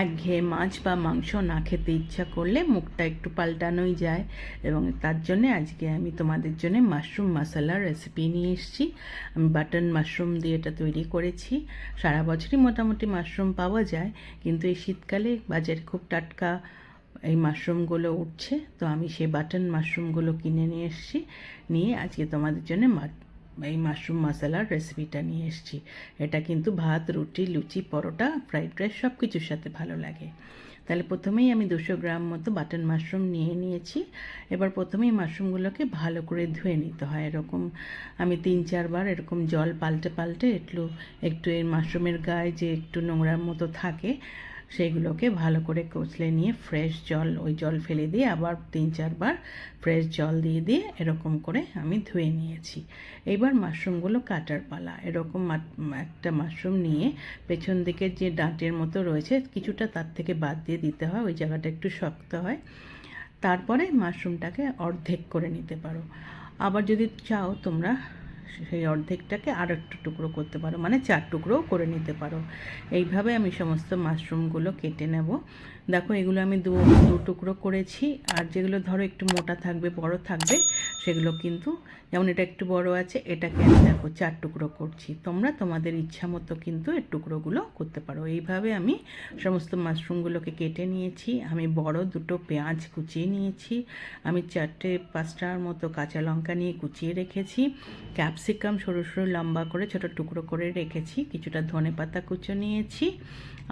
একঘেয়ে মাছ বা মাংস না খেতে ইচ্ছা করলে মুখটা একটু পাল্টানোই যায়। এবং তার জন্যে আজকে আমি তোমাদের জন্য মাশরুম মশলার রেসিপি নিয়ে এসেছি। আমি বাটন মাশরুম দিয়ে এটা তৈরি করেছি। সারা বছরই মোটামুটি মাশরুম পাওয়া যায়, কিন্তু এই শীতকালে বাজারে খুব টাটকা এই মাশরুমগুলো উঠছে। তো আমি সেই বাটন মাশরুমগুলো কিনে নিয়ে এসেছি। নিয়ে আজকে তোমাদের জন্য এই মাশরুম মশলার রেসিপিটা নিয়ে এসেছি। এটা কিন্তু ভাত, রুটি, লুচি, পরোটা ফ্রাইড রাইস সব কিছুর সাথে ভালো লাগে। তাহলে প্রথমেই আমি দুশো গ্রাম মতো বাটন মাশরুম নিয়ে নিয়েছি। এবার প্রথমেই মাশরুমগুলোকে ভালো করে ধুয়ে নিতে হয়। এরকম আমি তিন চারবার এরকম জল পাল্টে পাল্টে একটু একটু এর মাশরুমের গায়ে যে একটু নোংরার মতো থাকে সেইগুলোকে ভালো করে কচলে নিয়ে ফ্রেশ জল, ওই জল ফেলে দিয়ে আবার তিন চারবার ফ্রেশ জল দিয়ে দিয়ে এরকম করে আমি ধুয়ে নিয়েছি। এবার মাশরুমগুলো কাটার পালা। এরকম একটা মাশরুম নিয়ে পেছন দিকে যে ডাঁটের মতো রয়েছে, কিছুটা তার থেকে বাদ দিয়ে দিতে হয়, ওই জায়গাটা একটু শক্ত হয়। তারপরে মাশরুমটাকে অর্ধেক করে নিতে পারো। আবার যদি চাও তোমরা সেই অর্ধেকটাকে আর একটু টুকরো করতে পারো মানে চার টুকরোও করে নিতে পারো। এইভাবে আমি সমস্ত মাশরুমগুলো কেটে নেব। দেখো এগুলো আমি দু দু টুকরো করেছি, আর যেগুলো ধরো একটু মোটা থাকবে, বড় থাকবে, সেগুলো কিন্তু, যেমন এটা একটু বড় আছে, এটাকে আমি দেখো চার টুকরো করছি। তোমরা তোমাদের ইচ্ছা মতো কিন্তু এর টুকরোগুলো করতে পারো। এইভাবে আমি সমস্ত মাশরুমগুলোকে কেটে নিয়েছি, আমি বড় দুটো পেঁয়াজ কুচিয়ে নিয়েছি, আমি চারটে পাঁচটার মতো কাঁচা লঙ্কা নিয়ে কুচিয়ে রেখেছি, ক্যাপসিকাম সরু সরু লম্বা করে ছোট টুকরো করে রেখেছি, কিছুটা ধনে পাতা কুচো নিয়েছি,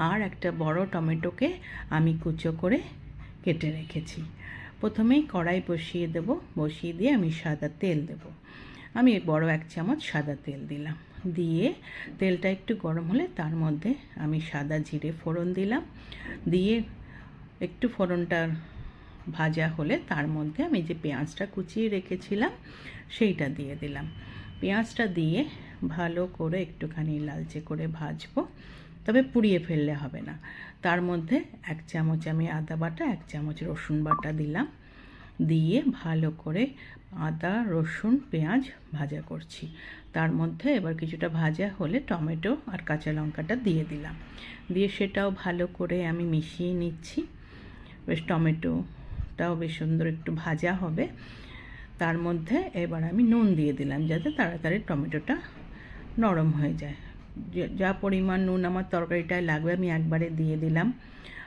আর একটা বড় টমেটোকে আমি কুচো করে কেটে রেখেছি। প্রথমেই কড়াই বসিয়ে দেব, বসিয়ে দিয়ে আমি সাদা তেল দেব। আমি বড় এক চামচ সাদা তেল দিলাম। দিয়ে তেলটা একটু গরম হলে তার মধ্যে আমি সাদা জিরে ফোড়ন দিলাম। দিয়ে একটু ফোড়নটা ভাজা হলে তার মধ্যে আমি যে পেঁয়াজটা কুচিয়ে রেখেছিলাম, সেইটা দিয়ে দিলাম। পেঁয়াজটা দিয়ে ভালো করে একটুখানি লালচে করে ভাজবো। তবে পুড়িয়ে ফেললে হবে না। তার মধ্যে এক চামচ আমি আদা বাটা, এক চামচ রসুন বাটা দিলাম। দিয়ে ভালো করে আদা, রসুন, পেঁয়াজ ভাজা করছি। তার মধ্যে এবার কিছুটা ভাজা হলে টমেটো আর কাঁচা লঙ্কাটা দিয়ে দিলাম। দিয়ে সেটাও ভালো করে আমি মিশিয়ে নিচ্ছি। বেশ, টমেটোটাও বেশ সুন্দর একটু ভাজা হবে। তার মধ্যে এবার আমি নুন দিয়ে দিলাম যাতে তাড়াতাড়ি টমেটোটা নরম হয়ে যায়। যে- পরিমাণ নুন আমার তরকারিটায় লাগবে আমি একবারে দিয়ে দিলাম।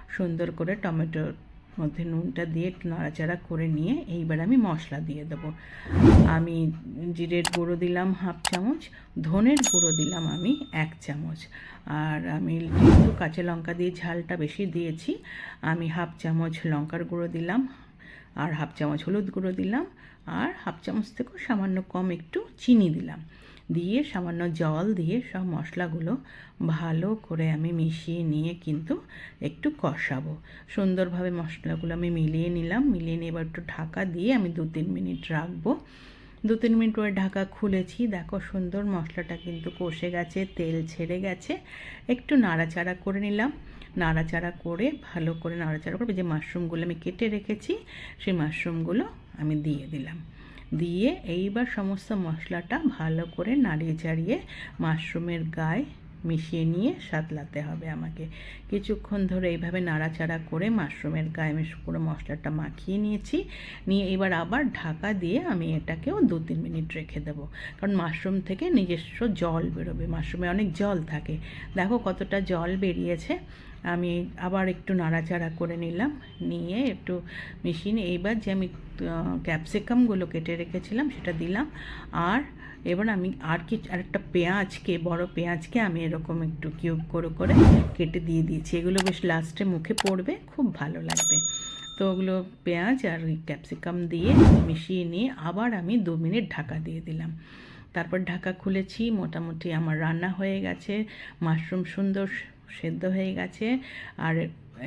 সুন্দর করে টমেটোর মধ্যে নুনটা দিয়ে একটু নাড়াচাড়া করে নিয়ে এইবার আমি মশলা দিয়ে দেবো। আমি জিরের গুঁড়ো দিলাম হাফ চামচ, ধনের গুঁড়ো দিলাম আমি এক চামচ। আর আমি যেহেতু কাঁচা লঙ্কা দিয়ে ঝালটা বেশি দিয়েছি, আমি হাফ চামচ লঙ্কার গুঁড়ো দিলাম, আর হাফ চামচ হলুদ গুঁড়ো দিলাম, আর হাফ চামচ থেকেও সামান্য কম একটু চিনি দিলাম। দিয়ে সামান্য জল দিয়ে সব মশলাগুলো ভালো করে আমি মিশিয়ে নিয়ে কিন্তু একটু কষাবো। সুন্দরভাবে মশলাগুলো আমি মিলিয়ে নিলাম। মিলিয়ে নিয়ে এবার একটু ঢাকা দিয়ে আমি দু তিন মিনিট রাখব। দু তিন মিনিট পরে ঢাকা খুলেছি। দেখো সুন্দর মশলাটা কিন্তু কষে গেছে, তেল ছেড়ে গেছে। একটু নাড়াচাড়া করে নিলাম। নাড়াচাড়া করে ভালো করে নাড়াচাড়া করে যে মাশরুমগুলো আমি কেটে রেখেছি, সেই মাশরুমগুলো আমি দিয়ে দিলাম। দিয়ে এইবার সমস্ত মশলাটা ভালো করে নাড়িয়ে চাড়িয়ে মাশরুমের গায়ে মিশিয়ে নিয়ে সাতলাতে হবে আমাকে। কিছুক্ষণ ধরে এইভাবে নাড়াচাড়া করে মাশরুমের গায়ে আমি পুরো মশলাটা মাখিয়ে নিয়েছি। নিয়ে এবার আবার ঢাকা দিয়ে আমি এটাকেও দু তিন মিনিট রেখে দেবো। কারণ মাশরুম থেকে নিজস্ব জল বেরোবে। মাশরুমে অনেক জল থাকে। দেখো কতটা জল বেরিয়েছে। আমি আবার একটু নাড়াচাড়া করে নিলাম। নিয়ে একটু মিশিয়ে এইবার যে আমি ক্যাপসিকামগুলো কেটে রেখেছিলাম সেটা দিলাম। আর এবার আমি আর কি আরেকটা পেঁয়াজকে, বড় পেঁয়াজকে আমি এরকম একটু কিউব করে করে কেটে দিয়ে দিয়েছি। এগুলো বেশ লাস্টে মুখে পড়বে, খুব ভালো লাগবে। তো ওগুলো পেঁয়াজ আর ওই ক্যাপসিকাম দিয়ে মিশিয়ে নিয়ে আবার আমি দু মিনিট ঢাকা দিয়ে দিলাম। তারপর ঢাকা খুলেছি, মোটামুটি আমার রান্না হয়ে গেছে মাশরুম সুন্দর সেদ্ধ হয়ে গেছে, আর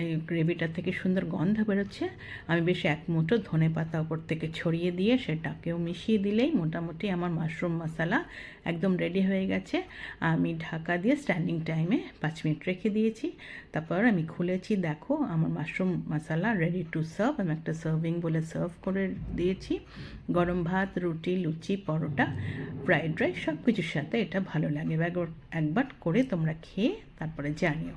এই গ্রেভিটা থেকে সুন্দর গন্ধ বেরোচ্ছে। আমি বেশ এক মুঠো ধনে পাতা ওপর থেকে ছড়িয়ে দিয়ে সেটাকেও মিশিয়ে দিলেই মোটামুটি আমার মাশরুম মশলা একদম রেডি হয়ে গেছে। আমি ঢাকা দিয়ে স্ট্যান্ডিং টাইমে পাঁচ মিনিট রেখে দিয়েছি। তারপর আমি খুলেছি, দেখো, আমার mushroom masala ready to serve আমি একটা সার্ভিং বলে সার্ভ করে দিয়েছি। গরম ভাত, রুটি, লুচি, পরোটা ফ্রাইড রাইস সব কিছুর সাথে এটা ভালো লাগে। এবার একবার করে তোমরা খেয়ে তারপরে জানিও।